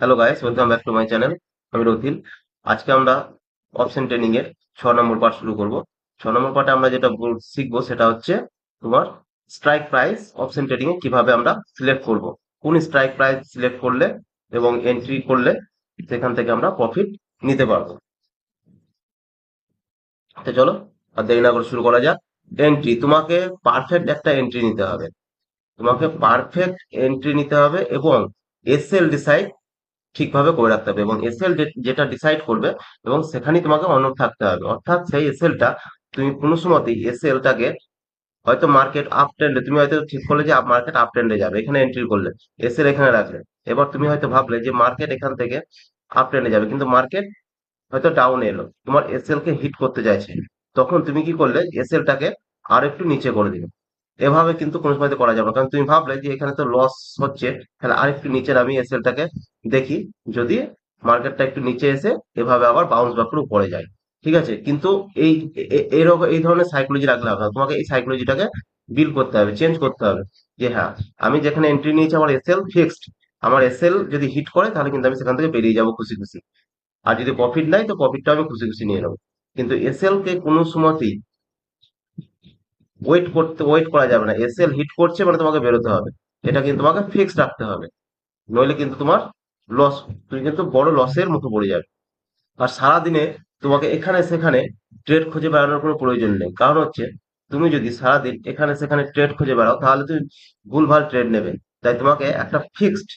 Hello guys welcome back to my channel আমি রথিল আজকে আমরা অপশন ট্রেনিং এর ছ নম্বর পার্ট শুরু করব। ছ নম্বর পার্টে আমরা যেটা শিখব সেটা হচ্ছে তোমার স্ট্রাইক প্রাইস অপশন ট্রেডিং এ কীভাবে আমরা সিলেক্ট করব। কোন স্ট্রাইক প্রাইস সিলেক্ট করলে এবং এন্ট্রি করলে সেখান থেকে আমরা প্রফিট নিতে পারব। তো চলো, আর দেরি না করে শুরু করা যাক। এন্ট্রি তোমাকে পারফেক্ট একটা এন্ট্রি নিতে হবে। তোমাকে পারফেক্ট এন্ট্রি নিতে হবে এবং এসএল ডিসাইড ঠিকভাবে করে রাখতে হবে এবং এসএল যেটা ডিসাইড করবে এবং সেখানেই তোমাকে অনড় থাকতে হবে। অর্থাৎ সেই এসএলটা তুমি কোনো সময়তেই এসএলটাকে হয়তো মার্কেট আপ ট্রেন্ডে তুমি হয়তো ঠিক করলে যে মার্কেট আপ ট্রেন্ডে যাবে, এখানে এন্ট্রি করলে এসএল এখানে রাখলে। এবার তুমি হয়তো ভাবলে যে মার্কেট এখান থেকে আপ ট্রেন্ডে যাবে, কিন্তু মার্কেট হয়তো ডাউন এলো, তোমার এসএল কে হিট করতে চাইছে। তখন তুমি কি করলে এসএলটাকে আর একটু নিচে করে দিলে। এভাবে কিন্তু কোনো সময় করা যাবে কারণ তুমি ভাবলে যে এখানে তো লস হচ্ছে, তাহলে আরেকটু নিচের আমি এসএলটাকে দেখি, যদি মার্কেটটা একটু নিচে এসে এভাবে আবার বাউন্স ব্যাক করে উপরে যায়। ঠিক আছে? কিন্তু এই এরকম, এই ধরনের সাইকোলজি রাখলে হবে তোমাকে এই সাইকোলজিটাকে বিল করতে হবে চেঞ্জ করতে হবে যে হ্যাঁ আমি যেখানে এন্ট্রি নিয়েছি আমার এসএল ফিক্সড আমার এসএল যদি হিট করে তাহলে কিন্তু আমি সেখান থেকে বেরিয়ে যাব খুশি খুশি। আর যদি প্রফিট নাই, তো প্রফিটটা আমি খুশি খুশি নিয়ে নেব। কিন্তু এসএল কে কোনো সময়তেই ওয়েট করতে ওয়েট করা যাবে না। এসএল হিট করছে মানে তোমাকে বেরোতে হবে। এটা কিন্তু তোমাকে ফিক্সড রাখতে হবে। নইলে কিন্তু তোমার লস তুমি কিন্তু বড় লসের মুখে পড়ে যাবে। আর সারাদিনে তোমাকে এখানে সেখানে ট্রেড খুঁজে বেড়ানোর কোনো প্রয়োজন নেই। কারণ হচ্ছে, তুমি যদি সারাদিন এখানে সেখানে ট্রেড খুঁজে বেড়াও, তাহলে তুমি ভুলভাল ট্রেড নেবে। তাই তোমাকে একটা ফিক্সড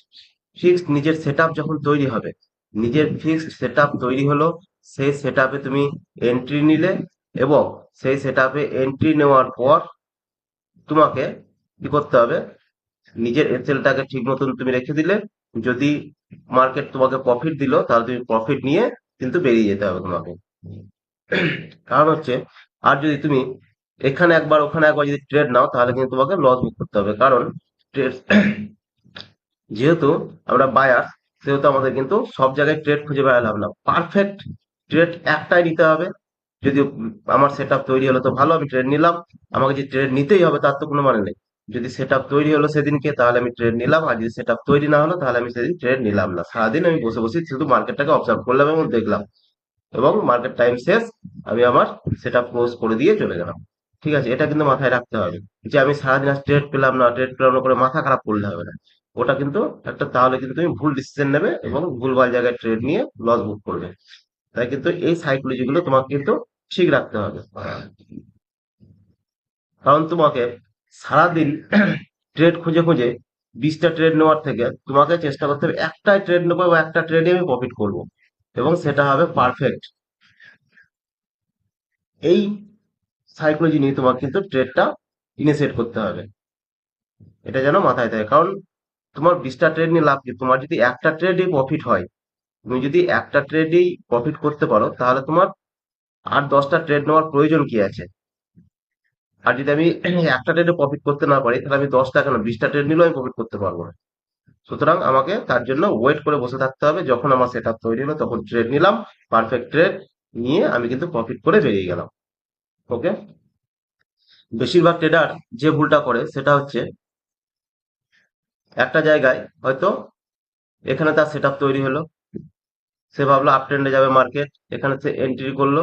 ফিক্সড নিজের সেট যখন তৈরি হবে, নিজের ফিক্সড সেট তৈরি হলো, সেই সেট তুমি এন্ট্রি নিলে এবং সেই সেট এন্ট্রি নেওয়ার পর তোমাকে কি করতে হবে? নিজের এসএলটাকে ঠিক মতন তুমি রেখে দিলে। যদি মার্কেট তোমাকে প্রফিট দিল, তাহলে তুমি প্রফিট নিয়ে কিন্তু বেরিয়ে যেতে হবে তোমাকে। কারণ হচ্ছে, আর যদি তুমি এখানে একবার, ওখানে একবার যদি ট্রেড নাও, তাহলে কিন্তু তোমাকে লস বুক করতে হবে। কারণ যেহেতু আমরা বায়ার সেহেতু আমাদের কিন্তু সব জায়গায় ট্রেড খুঁজে বেড়ালাম না। পারফেক্ট ট্রেড একটাই নিতে হবে। যদি আমার সেট তৈরি হলো তো ভালো, আমি ট্রেড নিলাম। আমাকে যে ট্রেড নিতেই হবে তার তো কোনো মানে নেই। যদি সেট তৈরি হলো সেদিনকে, তাহলে আমি ট্রেড নিলাম। আর যদি সেট তৈরি না হলো, তাহলে আমি সেদিন ট্রেড নিলাম না। সারাদিন আমি বসে বসে শুধু মার্কেটটাকে অবজার্ভ করলাম এবং দেখলাম। এবং মার্কেট টাইম শেষ, আমি আমার সেটা ক্লোজ করে দিয়ে চলে গেলাম। ঠিক আছে, এটা কিন্তু মাথায় রাখতে হবে। যে আমি সারাদিন আজ ট্রেড পেলাম না ট্রেড পেলাম না করে মাথা খারাপ করলে হবে না। ওটা কিন্তু একটা, তাহলে কিন্তু তুমি ভুল ডিসিশন নেবে এবং ভুলভাল জায়গায় ট্রেড নিয়ে লস বুক করবে। তাই কিন্তু এই সাইকোলজি গুলো তোমাকে কিন্তু ঠিক রাখতে হবে। কারণ তোমাকে সারাদিন ট্রেড খুঁজে খুঁজে বিশটা ট্রেড নেওয়ার থেকে তোমাকে চেষ্টা করতে হবে একটাই ট্রেড নেব এবং একটা ট্রেডে আমি প্রফিট করব এবং সেটা হবে পারফেক্ট এই সাইকোলজি নিয়ে তোমাকে কিন্তু ট্রেডটা ইনিশিয়েট করতে হবে। এটা যেন মাথায় থাকে। কারণ তোমার বিশটা ট্রেড নিয়ে লাভ কি? তোমার যদি একটা ট্রেডে প্রফিট হয় তুমি যদি একটা ট্রেডেই প্রফিট করতে পারো, তাহলে তোমার আর দশটা ট্রেড নেওয়ার প্রয়োজন কি আছে? আর যদি আমি একটা ট্রেডে প্রফিট করতে না পারি, তাহলে আমি দশটা কেন? বিশটা ট্রেড নিলেও আমি প্রফিট করতে পারব না। সুতরাং আমাকে তার জন্য ওয়েট করে বসে থাকতে হবে। যখন আমার সেট তৈরি হলো, তখন ট্রেড নিলাম। পারফেক্ট ট্রেড নিয়ে আমি কিন্তু প্রফিট করে বেরিয়ে গেলাম। ওকে বেশিরভাগ ট্রেডার যে ভুলটা করে, সেটা হচ্ছে একটা জায়গায় হয়তো এখানে তার সেট তৈরি হলো। সে ভাবলো আপ ট্রেন্ডে যাবে মার্কেট এখানে সে এন্ট্রি করল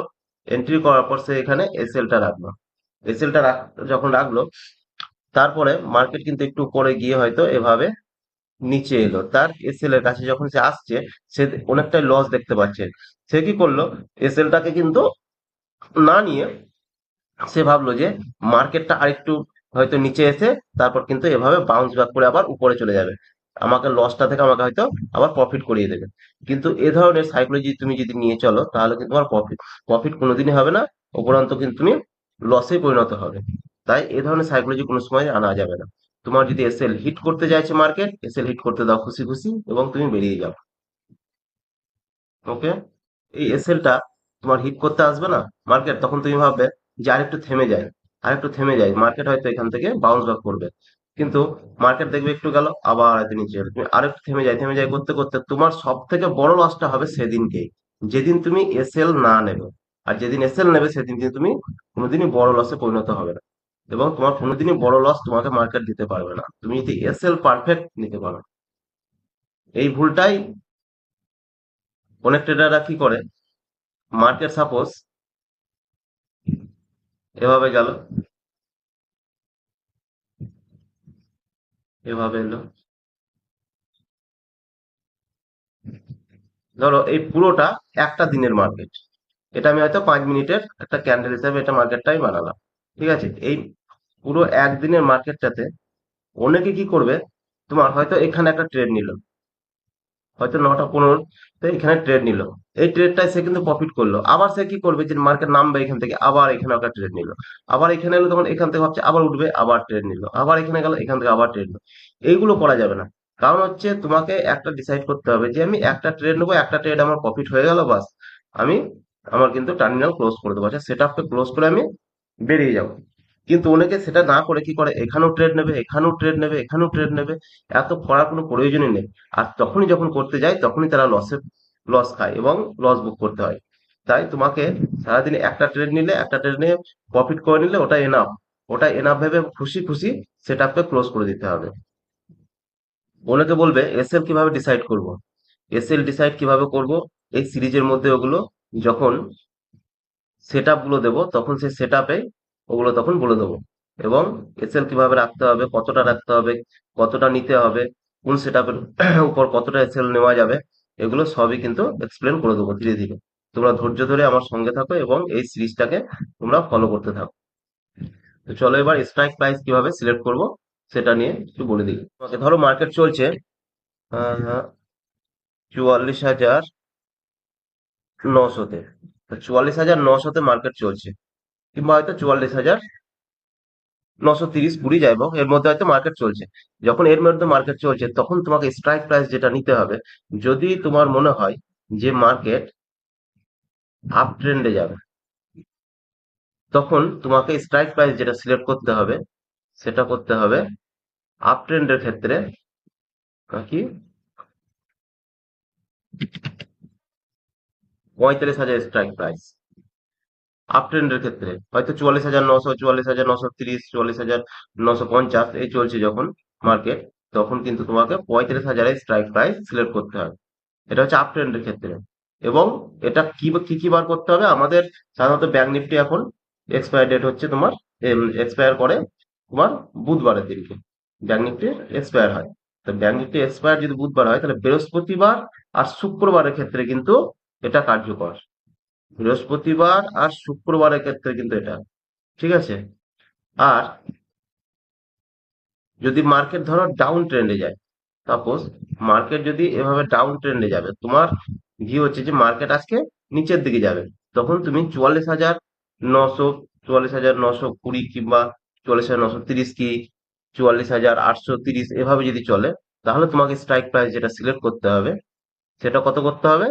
এন্ট্রি করার পর সে এখানে এসএলটা রাখল। এসএলটা যখন রাখল, তারপরে মার্কেট কিন্তু একটু পরে গিয়ে হয়তো এভাবে নিচে এলো। তার এসএল এর কাছে যখন সে আসছে, সে অনেকটাই লস দেখতে পাচ্ছে। সে কি করল এসএলটাকে কিন্তু না নিয়ে সে ভাবলো যে মার্কেটটা আরেকটু হয়তো নিচে এসে তারপর কিন্তু এভাবে বাউন্স ব্যাক করে আবার উপরে চলে যাবে। আমাকে লসটা থেকে আমাকে হয়তো আবার প্রফিট করিয়ে দেবে। কিন্তু এ ধরনের সাইকোলজি তুমি যদি নিয়ে চলো, তাহলে কিন্তু তোমার প্রফিট প্রফিট কোনোদিনই হবে না, উপরন্ত কিন্তু তুমি লসে পরিণত হবে। তাই এ ধরনের সাইকোলজি কোনো সময় আনা যাবে না। তোমার যদি এসএল হিট করতে চাইছে মার্কেট এসএল হিট করতে দাও খুশি খুশি এবং তুমি বেরিয়ে যাও। ওকে এই এসএলটা তোমার হিট করতে আসবে না মার্কেট তখন তুমি ভাববে যে আরেকটু থেমে যায়, আরেকটু থেমে যায়। মার্কেট হয়তো এখান থেকে বাউন্স ব্যাক করবে। কিন্তু মার্কেট দেখবে একটু গেল, আবার নিচে এলো। তুমি আরেকটু থেমে যায় থেমে যায় করতে করতে তোমার সব থেকে বড় লসটা হবে সেদিনকেই যেদিন তুমি এসএল না নেবে। আর যেদিন এসএল নেবে সেদিন কিন্তু তুমি কোনোদিনই বড় লসে পরিণত হবে না। এবং তোমার কোনোদিনই বড় লস তোমাকে মার্কেট দিতে পারবে না। তুমি যদি এসএল পারফেক্ট নিতে পারো। এই ভুলটাই অনেক ট্রেডাররা কি করে? মার্কেট সাপোজ এভাবে গেল। এভাবে এলো। ধরো এই পুরোটা একটা দিনের মার্কেট এটা আমি হয়তো পাঁচ মিনিটের একটা ক্যান্ডেল হিসাবে এটা মার্কেটটাই বানালাম। ঠিক আছে? এই পুরো একদিনের মার্কেটটাতে অনেকে কি করবে? তোমার হয়তো এখানে একটা ট্রেড নিল। হয়তো নটা পনেরো তো এখানে ট্রেড নিল। এই ট্রেডটায় সে কিন্তু প্রফিট করল। আবার সে কি করবে? যে মার্কেট নামবে এখান থেকে, আবার এখানে একটা ট্রেড নিল। আবার এখানে এলো, তখন এখান থেকে ভাবছে, আবার উঠবে, আবার ট্রেড নিল। আবার এখানে গেল, এখান থেকে আবার ট্রেড নিল। এইগুলো করা যাবে না। কারণ হচ্ছে তোমাকে একটা ডিসাইড করতে হবে যে, আমি একটা ট্রেড নেব, একটা ট্রেড আমার প্রফিট হয়ে গেল, বাস। আমি আমার কিন্তু টার্মিনাল ক্লোজ করে দেবো। আচ্ছা সেট আপকে ক্লোজ করে আমি বেরিয়ে যাব। কিন্তু অনেকে সেটা না করে কি করে? এখানেও ট্রেড নেবে, এখানেও ট্রেড নেবে, এখানেও ট্রেড নেবে। এত করার কোনো প্রয়োজনই নেই। আর তখনই যখন করতে যায়, তখনই তারা লসে লস খায় এবং লস বুক করতে হয়। তাই তোমাকে সারাদিনে একটা ট্রেড নিলে, একটা ট্রেড নিয়ে প্রফিট করে নিলে ওটা এনাফ ওটা এনাফ ভেবে খুশি খুশি সেট আপকে ক্লোজ করে দিতে হবে। অনেকে বলবে এস এসএল কীভাবে ডিসাইড করব? এসএল ডিসাইড কীভাবে করব? এই সিরিজের মধ্যে ওগুলো যখন সেটগুলো দেবো, তখন সেই সেট আপে ওগুলো তখন বলে দেবো। এবং এসএল কীভাবে রাখতে হবে, কতটা রাখতে হবে, কতটা নিতে হবে, কোন সেট উপর কতটা এসএল নেওয়া যাবে, এগুলো সবই কিন্তু এক্সপ্লেন করে দেবো ধীরে ধীরে। তোমরা ধৈর্য ধরে আমার সঙ্গে থাকো এবং এই সিরিজটাকে তোমরা ফলো করতে থাকো। তো চলো এবার স্ট্রাইক প্রাইস কীভাবে সিলেক্ট করব, সেটা নিয়ে একটু বলে দিই। তোমাকে ধরো মার্কেট চলছে চুয়াল্লিশ হাজার নশোতে। চুয়াল্লিশ হাজার নশোতে মার্কেট চলছে। কিংবা হয়তো চুয়াল্লিশ হাজার নশো তিরিশ কুড়ি যাই এর মধ্যে হয়তো মার্কেট চলছে। যখন এর মধ্যে মার্কেট চলছে, তখন তোমাকে স্ট্রাইক প্রাইস যেটা নিতে হবে, যদি তোমার মনে হয় যে মার্কেট আপ ট্রেন্ডে যাবে, তখন তোমাকে স্ট্রাইক প্রাইস যেটা সিলেক্ট করতে হবে, সেটা করতে হবে আপ ট্রেন্ডের ক্ষেত্রে কি? পঁয়তাল্লিশ হাজার স্ট্রাইক প্রাইস আপ ট্রেন্ডের ক্ষেত্রে। হয়তো চুয়াল্লিশ হাজার নশো, চুয়াল্লিশ হাজার নশো তিরিশ, চুয়াল্লিশ হাজার নশো পঞ্চাশ, এই চলছে যখন মার্কেট তখন কিন্তু তোমাকে পঁয়ত্রিশ হাজারের স্ট্রাইক প্রাইস সিলেক্ট করতে হবে। এটা হচ্ছে আপ ট্রেন্ডের ক্ষেত্রে। এবং এটা কি কি কি বার করতে হবে? আমাদের সাধারণত ব্যাংক নিফটি এখন এক্সপায়ার ডেট হচ্ছে তোমার এক্সপায়ার করে তোমার বুধবারের দিনকে। ব্যাংক নিফটি এক্সপায়ার হয়। তো ব্যাংক নিফটি এক্সপায়ার যদি বুধবার হয়, তাহলে বৃহস্পতিবার আর শুক্রবারের ক্ষেত্রে কিন্তু এটা কার্যকর। বৃহস্পতিবার আর শুক্রবারের ক্ষেত্রে কিন্তু এটা, ঠিক আছে? আর যদি মার্কেট ধরো ডাউন ট্রেন্ডে যায় সাপোজ মার্কেট যদি এভাবে ডাউন ট্রেন্ডে যাবে, তোমার ভিউ হচ্ছে যে মার্কেট আজকে নিচের দিকে যাবে, তখন তুমি চুয়াল্লিশ হাজার নশো, চুয়াল্লিশ হাজার নশো কুড়ি কিংবা চুয়াল্লিশ হাজার নশো তিরিশ কি, চুয়াল্লিশ হাজার আটশো তিরিশ এভাবে যদি চলে, তাহলে তোমাকে স্ট্রাইক প্রাইস যেটা সিলেক্ট করতে হবে, সেটা কত করতে হবে?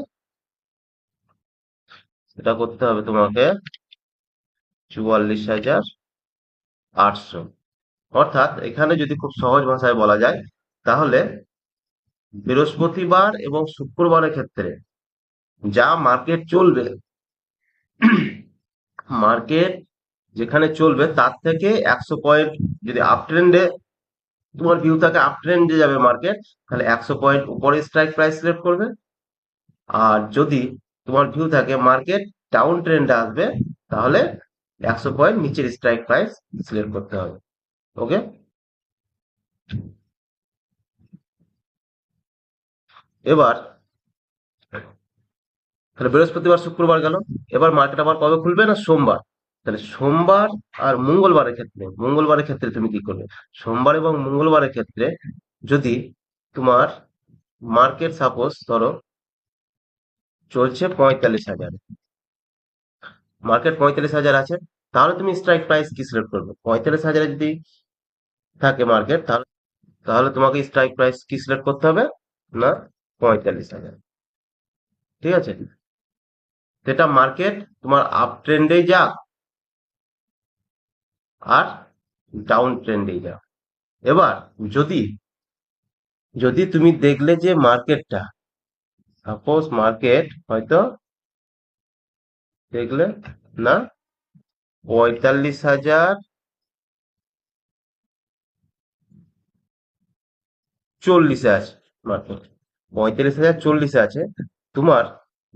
সেটা করতে হবে তোমাকে চুয়াল্লিশ হাজার আটশো। অর্থাৎ এখানে যদি খুব সহজ ভাষায় বলা যায়, তাহলে বৃহস্পতিবার এবং শুক্রবারের ক্ষেত্রে যা মার্কেট চলবে, মার্কেট যেখানে চলবে তার থেকে একশো পয়েন্ট যদি আপ ট্রেন্ডে তোমার ভিউ থাকে আপ ট্রেন্ডে যাবে মার্কেট তাহলে একশো পয়েন্ট উপরে স্ট্রাইক প্রাইস সিলেক্ট করবে। আর যদি তোমার ভিউ থাকে মার্কেট ডাউন ট্রেন্ডে আসবে, তাহলে একশো পয়েন্ট নিচের স্ট্রাইক প্রাইস সিলেক্ট করতে হবে ওকে এবার, তাহলে বৃহস্পতিবার, শুক্রবার গেল, এবার মার্কেট আবার কবে খুলবে না সোমবার? তাহলে সোমবার আর মঙ্গলবারের ক্ষেত্রে মঙ্গলবারের ক্ষেত্রে তুমি কি করবে? সোমবার এবং মঙ্গলবারের ক্ষেত্রে যদি তোমার মার্কেট সাপোজ ধরো চলছে পঁয়তাল্লিশ হাজার। মার্কেট পঁয়তাল্লিশ হাজার আছে। তাহলে তুমি স্ট্রাইক প্রাইস কি সিলেক্ট করবে? পঁয়তাল্লিশ হাজারে যদি থাকে মার্কেট তাহলে তাহলে তোমাকে স্ট্রাইক প্রাইস কি সিলেক্ট করতে হবে? না, পঁয়তাল্লিশ হাজার। ঠিক আছে? সেটা মার্কেট তোমার আপ ট্রেন্ডেই যাক আর ডাউন ট্রেন্ডেই যাক এবার যদি যদি তুমি দেখলে যে মার্কেটটা সাপোজ মার্কেট হয়তো দেখলে, না? পঁয়তাল্লিশ হাজার চল্লিশে আছে মার্কেট পঁয়তাল্লিশ হাজার চল্লিশে আছে। তোমার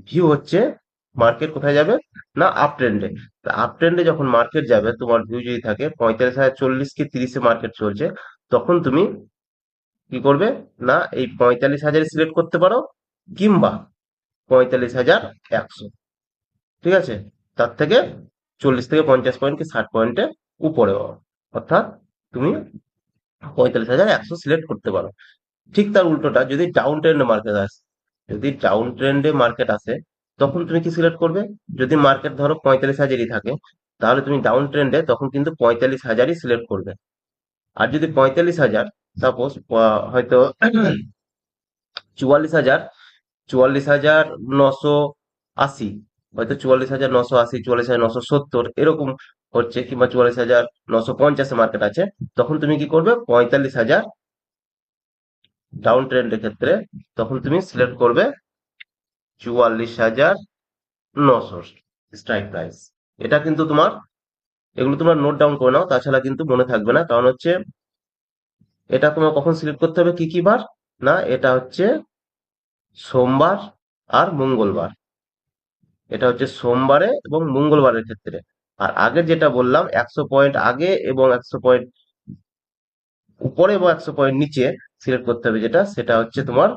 ভিউ হচ্ছে মার্কেট কোথায় যাবে? না আপ ট্রেন্ডে আপ ট্রেন্ডে যখন মার্কেট যাবে, তোমার ভিউ যদি থাকে, পঁয়তাল্লিশ হাজার চল্লিশ কি তিরিশে মার্কেট চলছে, তখন তুমি কি করবে? না, এই পঁয়তাল্লিশ হাজার সিলেক্ট করতে পারো। কিংবা পঁয়তাল্লিশ হাজার একশো। ঠিক আছে? তার থেকে চল্লিশ থেকে পঞ্চাশ পয়েন্ট কি ষাট পয়েন্টে উপরে অর্থাৎ তুমি পঁয়তাল্লিশ হাজার একশো সিলেক্ট করতে পারো। ঠিক তার উল্টোটা, যদি ডাউন ট্রেন্ডে মার্কেট আসে, যদি ডাউন ট্রেন্ডে মার্কেট আসে, তখন তুমি কি সিলেক্ট করবে? যদি মার্কেট ধরো পঁয়তাল্লিশ হাজারই থাকে, তাহলে তুমি ডাউন ট্রেন্ডে তখন কিন্তু পঁয়তাল্লিশ হাজারই সিলেক্ট করবে। আর যদি পঁয়তাল্লিশ হাজার সাপোজ হয়তো চুয়াল্লিশ হাজার চুয়াল্লিশ হাজার নশো আশি, হয়তো চুয়াল্লিশ হাজার নশো আশি, চুয়াল্লিশ হাজার নশো সত্তর, এরকম হচ্ছে কিংবা চুয়াল্লিশ হাজার নশো পঞ্চাশে মার্কেট আছে। তখন তুমি কি করবে? পঁয়তাল্লিশ হাজার ডাউন ট্রেন্ডের ক্ষেত্রে তখন তুমি সিলেক্ট করবে চুয়াল্লিশ হাজার নশো স্ট্রাইক প্রাইস এটা কিন্তু তোমার, এগুলো তোমরা নোট ডাউন করে নাও, তাছাড়া কিন্তু মনে থাকবে না। কারণ হচ্ছে, এটা তোমার কখন সিলেক্ট করতে হবে, কি কি বার? না, এটা হচ্ছে সোমবার আর মঙ্গলবার। এটা হচ্ছে সোমবারে এবং মঙ্গলবারের ক্ষেত্রে। আর আগে যেটা বললাম, একশো পয়েন্ট আগে এবং একশো পয়েন্ট উপরে এবং একশো পয়েন্ট নিচে সিলেক্ট করতে হবে যেটা, সেটা হচ্ছে তোমার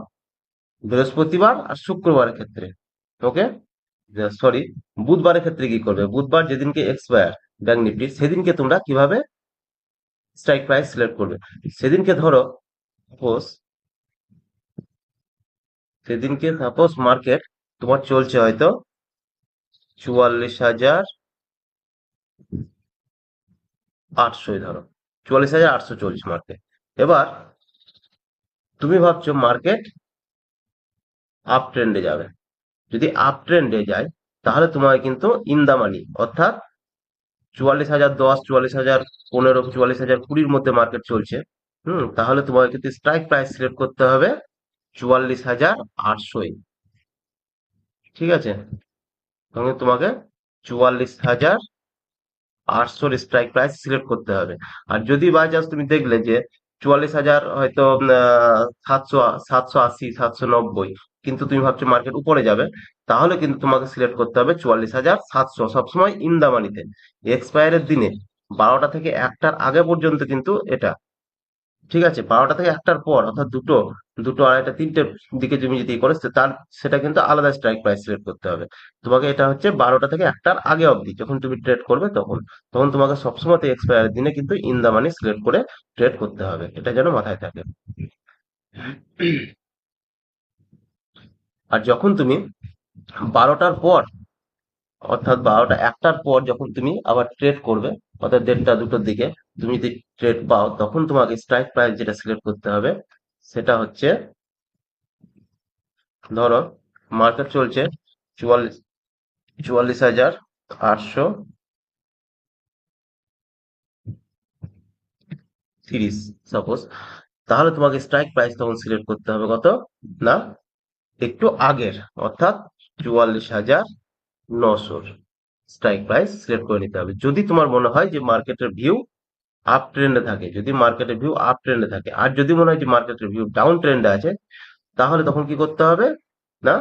বৃহস্পতিবার আর শুক্রবারের ক্ষেত্রে। ওকে সরি বুধবারের ক্ষেত্রে কি করবে? বুধবার যেদিনকে এক্সপায়ার ব্যাংক নিফটি সেদিনকে তোমরা কীভাবে স্ট্রাইক প্রাইস সিলেক্ট করবে? সেদিনকে ধরো সাপোজ সেদিনকে সাপোজ মার্কেট তোমার চলছে হয়তো চুয়াল্লিশ হাজার আটশোই ধরো। চুয়াল্লিশ হাজার আটশো চলছে মার্কেট এবার তুমি ভাবছ মার্কেট আপ ট্রেন্ডে যাবে। যদি আপ ট্রেন্ডে যায়, তাহলে তোমাকে কিন্তু ইন দা মানি অর্থাৎ চুয়াল্লিশ হাজার দশ, চুয়াল্লিশ হাজার পনেরো, চুয়াল্লিশ হাজার কুড়ির মধ্যে মার্কেট চলছে। হুম, তাহলে তোমাকে কিন্তু স্ট্রাইক প্রাইস সিলেক্ট করতে হবে। চুয়াল্লিশ হাজার আটশোই ঠিক আছে? তোমাকে চুয়াল্লিশ হাজার আটশোর স্ট্রাইক প্রাইস সিলেক্ট করতে হবে। আর যদি বাই চান্স তুমি দেখলে যে চুয়াল্লিশ হাজার হয়তো সাতশো সাতশো আশি, সাতশো নব্বই কিন্তু তুমি ভাবছ মার্কেট উপরে যাবে, তাহলে কিন্তু তোমাকে সিলেক্ট করতে হবে চুয়াল্লিশ হাজার সাতশো। সবসময় ইন দা মানিতে এক্সপায়ারের দিনে বারোটা থেকে একটার আগে পর্যন্ত কিন্তু এটা ঠিক আছে, বারোটা থেকে একটার পর, অর্থাৎ দুটো দুটো আড়াইটা তিনটের দিকে তুমি যদি করে তার, সেটা কিন্তু আলাদা স্ট্রাইক প্রাইস সিলেক্ট করতে হবে। তোমাকে এটা হচ্ছে বারোটা থেকে একটার আগে অবধি, যখন তুমি ট্রেড করবে তখন তখন তোমাকে সবসময় এক্সপায়ার দিনে কিন্তু ইন দা মানি সিলেক্ট করে ট্রেড করতে হবে, এটা যেন মাথায় থাকে। আর যখন তুমি বারোটার পর অর্থাৎ বারোটা একটার পর যখন তুমি আবার ট্রেড করবে, অর্থাৎ দেড়টা দুটোর দিকে, তুমি যদি ট্রেড পাও, তখন তোমাকে স্ট্রাইক প্রাইস যেটা সিলেক্ট করতে হবে, সেটা হচ্ছে, ধরো মার্কেট চলছে চুয়াল্লিশ চুয়াল্লিশ হাজার আটশো তিরিশ সাপোজ তাহলে তোমাকে স্ট্রাইক প্রাইস তখন সিলেক্ট করতে হবে কত? না, একটু আগের, অর্থাৎ চুয়াল্লিশ হাজার নশোর স্ট্রাইক প্রাইস সিলেক্ট করে নিতে হবে। যদি তোমার মনে হয় যে মার্কেটের ভিউ আপ ট্রেন্ডে থাকে, যদি মার্কেটের ভিউ আপ ট্রেন্ডে থাকে, আর যদি মনে হয় যে মার্কেটের ভিউ ডাউন ট্রেন্ডে আছে, তাহলে তখন কি করতে হবে? না?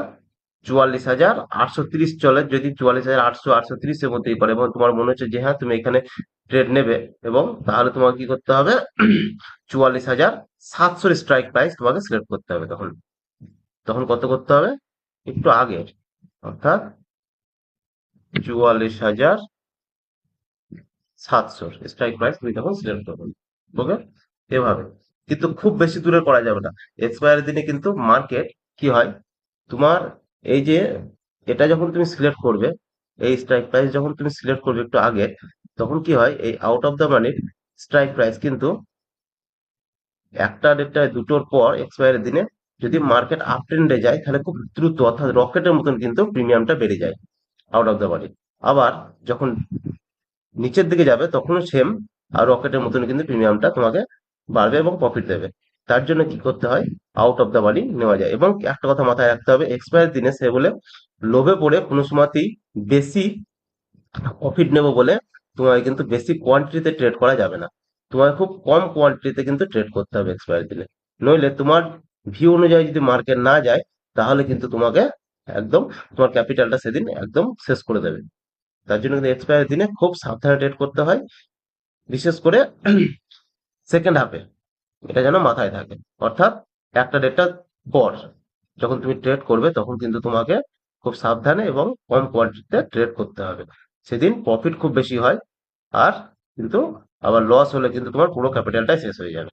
চুয়াল্লিশ হাজার আটশো তিরিশ চলে, যদি চুয়াল্লিশ হাজার আটশো আটশো তিরিশের মধ্যেই পড়ে এবং তোমার মনে হচ্ছে যে হ্যাঁ তুমি এখানে ট্রেড নেবে, এবং তাহলে তোমাকে কি করতে হবে? চুয়াল্লিশ হাজার সাতশোর স্ট্রাইক প্রাইস তোমাকে সিলেক্ট করতে হবে তখন। তখন কত করতে হবে? একটু আগের, অর্থাৎ চুয়াল্লিশ হাজার সাতশোর স্ট্রাইক প্রাইস তুমি তখন সিলেক্ট করবে। ওকে এভাবে। কিন্তু খুব বেশি দূরে করা যাবে না। এক্সপায়ারের দিনে কিন্তু মার্কেট কি হয়? তোমার এই যে এটা যখন তুমি সিলেক্ট করবে, এই স্ট্রাইক প্রাইস যখন তুমি সিলেক্ট করবে একটু আগে, তখন কি হয়? এই আউট অফ দ্য মানির স্ট্রাইক প্রাইস কিন্তু একটা দেড়টা দুটোর পর এক্সপায়ারের দিনে যদি মার্কেট আপ ট্রেন্ডে যায়, তাহলে খুব দ্রুত অর্থাৎ রকেটের মতন কিন্তু প্রিমিয়ামটা বেড়ে যায়। আউট অফ দ্য মানি আবার যখন নিচের দিকে যাবে, তখনও সেম আর রকেটের মতন কিন্তু প্রিমিয়ামটা তোমাকে বাড়বে এবং প্রফিট দেবে। তার জন্য কি করতে হয়? আউট অফ দ্য মানি নেওয়া যায়। এবং একটা কথা মাথায় রাখতে হবে এক্সপায়ার দিনে সে বলে লোভে পড়ে কোনো সময়তেই বেশি প্রফিট নেব বলে তোমাকে কিন্তু বেশি কোয়ান্টিটিতে ট্রেড করা যাবে না। তোমাকে খুব কম কোয়ান্টিটিতে কিন্তু ট্রেড করতে হবে এক্সপায়ার দিনে। নইলে তোমার ভিউ অনুযায়ী যদি মার্কেট না যায়, তাহলে কিন্তু তোমাকে একদম তোমার ক্যাপিটালটা সেদিন একদম শেষ করে দেবে। তার জন্য কিন্তু এক্সপায়ার দিনে খুব সাবধানে ট্রেড করতে হয়, বিশেষ করে সেকেন্ড হাফে এটা যেন মাথায় থাকে। অর্থাৎ একটা ডেটটা পর যখন তুমি ট্রেড করবে, তখন কিন্তু তোমাকে খুব সাবধানে এবং কম কোয়ান্টিটিতে ট্রেড করতে হবে। সেদিন প্রফিট খুব বেশি হয়, আর কিন্তু আবার লস হলে কিন্তু তোমার পুরো ক্যাপিটালটাই শেষ হয়ে যাবে।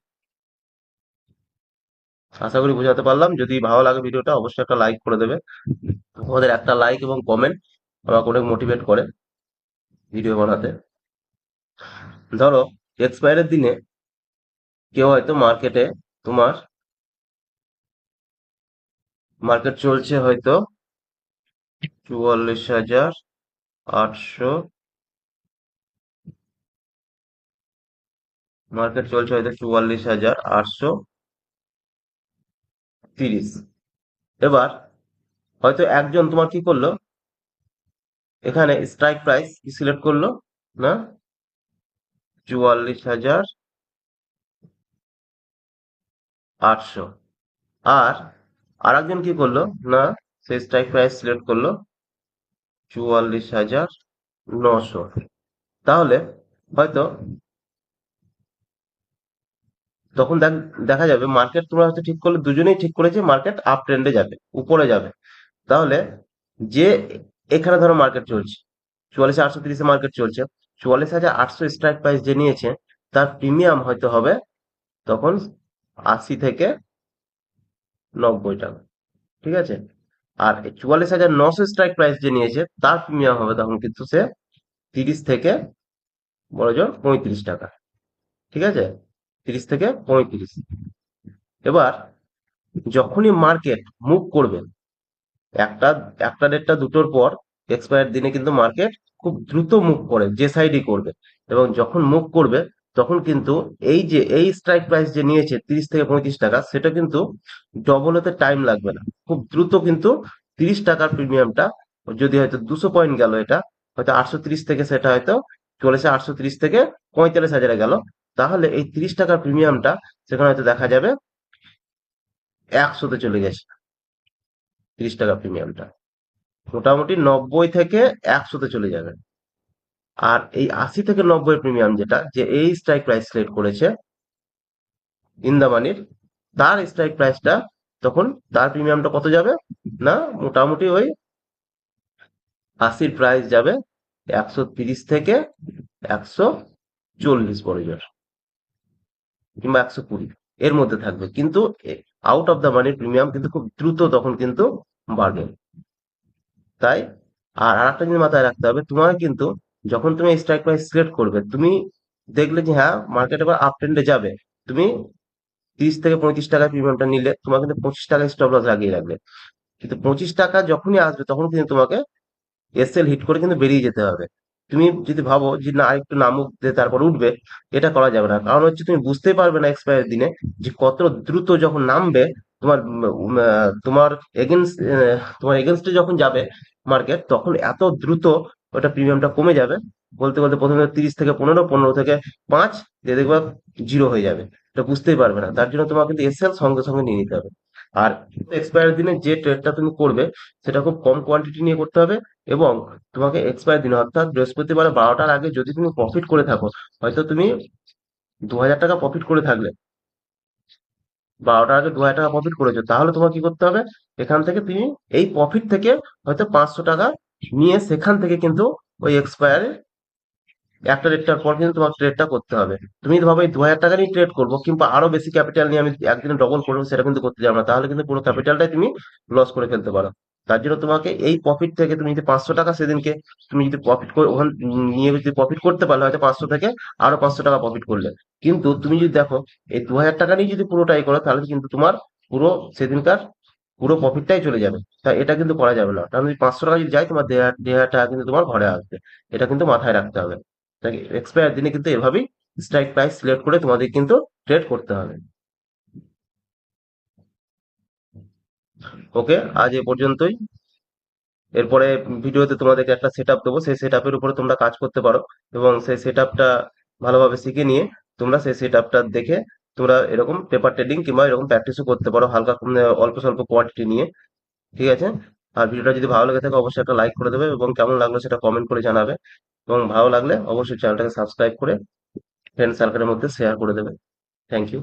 আশা করি বোঝাতে পারলাম। যদি ভালো লাগে ভিডিওটা, অবশ্যই একটা লাইক করে দেবে। তোমাদের একটা লাইক এবং কমেন্ট আমাকে অনেক মোটিভেট করে ভিডিও বানাতে। ধরো এক্সপায়ারের দিনে কেউ হয়তো মার্কেটে তোমার মার্কেট চলছে হয়তো চুয়াল্লিশ হাজার আটশো মার্কেট চলছে হয়তো চুয়াল্লিশ হাজার আটশো তিরিশ। এবার হয়তো একজন তোমার কি করল? এখানে স্ট্রাইক প্রাইস কি সিলেক্ট করল? না? চুয়াল্লিশ হাজার আটশো। আর আরেকজন কি করল? না সেই স্ট্রাইক প্রাইস সিলেক্ট করল চুয়াল্লিশ হাজার নশো। তাহলে হয়তো তখন দেখ- যাবে মার্কেট তোমরা হয়তো ঠিক করলে, দুজনেই ঠিক করেছে মার্কেট আপ ট্রেন্ডে যাবে, উপরে যাবে। তাহলে যে এখানে ধরো মার্কেট চলছে, চুয়াল্লিশ আটশো তিরিশে মার্কেট চলছে, চুয়াল্লিশ হাজার আটশো স্ট্রাইক প্রাইস যে নিয়েছে, তার প্রিমিয়াম হয়তো হবে তখন আশি থেকে নব্বই টাকা, ঠিক আছে? আর চুয়াল্লিশ হাজার নশো স্ট্রাইক প্রাইস যে নিয়েছে, তার প্রিমিয়াম হবে তখন কিন্তু সে তিরিশ থেকে বড় জোর পঁয়ত্রিশ টাকা, ঠিক আছে? তিরিশ থেকে পঁয়ত্রিশ। এবার যখনই মার্কেট মুভ করবে, একটা একটা দেড়টা দুটোর পর এক্সপায়ার দিনে কিন্তু মার্কেট খুব দ্রুত মুভ করে, যে সাইডই করবে। এবং যখন মুভ করবে, তখন কিন্তু এই যে, এই স্ট্রাইক প্রাইস যে নিয়েছে তিরিশ থেকে পঁয়ত্রিশ টাকা, সেটা কিন্তু ডবল হতে টাইম লাগবে না। খুব দ্রুত কিন্তু তিরিশ টাকার প্রিমিয়ামটা যদি হয়তো দুশো পয়েন্ট গেল এটা, হয়তো আটশো তিরিশ থেকে সেটা হয়তো চলেছে আটশো তিরিশ থেকে পঁয়তাল্লিশ হাজারে গেল। তাহলে এই তিরিশ টাকার প্রিমিয়ামটা সেখানে হয়তো দেখা যাবে একশোতে চলে গেছে। তিরিশ টাকা প্রিমিয়ামটা। মোটামুটি নব্বই থেকে একশোতে চলে যাবে। আর এই আশি থেকে নব্বই প্রিমিয়াম যেটা, যে এই স্ট্রাইক প্রাইস সিলেক্ট করেছে ইন্দামানির, তার স্ট্রাইক প্রাইসটা তখন তার প্রিমিয়ামটা কত যাবে? না, মোটামুটি ওই আশির প্রাইস যাবে একশো তিরিশ থেকে একশো চল্লিশ বড়জোর কিংবা একশো কুড়ি। এর মধ্যে থাকবে। কিন্তু আউট অফ দ্য মানির প্রিমিয়াম কিন্তু খুব দ্রুত তখন কিন্তু বাড়বে। তাই আর আরেকটা জিনিস মাথায় রাখতে হবে, তোমার কিন্তু যখন তুমি স্ট্রাইক প্রাইস সিলেক্ট করবে, তুমি দেখলে যে হ্যাঁ মার্কেট এবার আপ ট্রেন্ডে যাবে। তুমি তিরিশ থেকে পঁয়ত্রিশ টাকার প্রিমিয়ামটা নিলে তোমার কিন্তু পঁচিশ টাকায় স্টপ লস লাগিয়ে রাখবে। কিন্তু পঁচিশ টাকা যখনই আসবে, তখন কিন্তু তোমাকে এসএল হিট করে কিন্তু বেরিয়ে যেতে হবে। তুমি যদি ভাবো যে না, একটু নামুক দিয়ে তারপর উঠবে, এটা করা যাবে না। কারণ হচ্ছে তুমি বুঝতেই পারবে না এক্সপায়ার দিনে যে কত দ্রুত যখন নামবে, তোমার তোমার এগেনস্ট তোমার এগেনস্টে যখন যাবে মার্কেট তখন এত দ্রুত ওটা প্রিমিয়ামটা কমে যাবে। বলতে বলতে প্রথমে তিরিশ থেকে পনেরো পনেরো থেকে পাঁচ, দিয়ে দেখবে জিরো হয়ে যাবে। এটা বুঝতেই পারবে না। তার জন্য তোমার কিন্তু এসএল সঙ্গে সঙ্গে নিয়ে নিতে হবে। আর এক্সপায়ার দিনে যে ট্রেডটা তুমি করবে, সেটা খুব কম কোয়ান্টিটি নিয়ে করতে হবে এবং তোমাকে এক্সপায়ার দিনে, অর্থাৎ বৃহস্পতিবার বারোটার আগে যদি তুমি প্রফিট করে থাকো, হয়তো তুমি দু হাজার টাকা প্রফিট করে থাকলে। বারোটার আগে দু হাজার টাকা প্রফিট করেছ, তাহলে তোমার কি করতে হবে? এখান থেকে তুমি এই প্রফিট থেকে হয়তো পাঁচশো টাকা নিয়ে সেখান থেকে কিন্তু ওই এক্সপায়ারে একটা রেটটার পর কিন্তু তোমার ট্রেডটা করতে হবে। তুমি ভাবে দু হাজার টাকা নিয়ে ট্রেড করব, কিংবা আরও বেশি ক্যাপিটাল নিয়ে আমি একদিনে ডবল করব সেটা কিন্তু করতে যাব না। তাহলে কিন্তু পুরো ক্যাপিটালটাই তুমি লস করে ফেলতে পারো। তার জন্য তোমাকে এই প্রফিট থেকে তুমি যদি পাঁচশো টাকা সেদিনকে তুমি যদি প্রফিট করে ওখান নিয়ে যদি প্রফিট করতে পারলে হয়তো পাঁচশো থেকে আরও পাঁচশো টাকা প্রফিট করলে। কিন্তু তুমি যদি দেখো, এই দু হাজার টাকা নিয়ে যদি পুরোটাই করো, তাহলে কিন্তু তোমার পুরো সেদিনকার পুরো প্রফিটটাই চলে যাবে। তা এটা কিন্তু করা যাবে না। কারণ যদি পাঁচশো টাকা যদি যায়, তোমার দেড় হাজার টাকা কিন্তু তোমার ঘরে আসবে। এটা কিন্তু মাথায় রাখতে হবে। এক্সপায়ার দিনে কিন্তু এভাবেই স্ট্রাইক প্রাইস সিলেক্ট করে তোমাদের কিন্তু ট্রেড করতে হবে। ওকে আজ এ পর্যন্তই। এরপরে ভিডিওতে তোমাদেরকে একটা সেট আপ দেবো। সেই সেট আপের উপরে তোমরা কাজ করতে পারো এবং সেই সেট আপটা ভালোভাবে শিখে নিয়ে তোমরা সেই সেট আপটা দেখে তোমরা এরকম পেপার ট্রেডিং কিংবা এরকম প্র্যাকটিসও করতে পারো হালকা অল্প স্বল্প কোয়ান্টিটি নিয়ে। ঠিক আছে? আর ভিডিওটা যদি ভালো লেগে থাকে, অবশ্যই একটা লাইক করে দেবে এবং কেমন লাগল সেটা কমেন্ট করে জানাবে। এবং ভালো লাগলে অবশ্যই চ্যানেলটাকে সাবস্ক্রাইব করে ফ্রেন্ড সার্কেলের মধ্যে শেয়ার করে দেবে। Thank you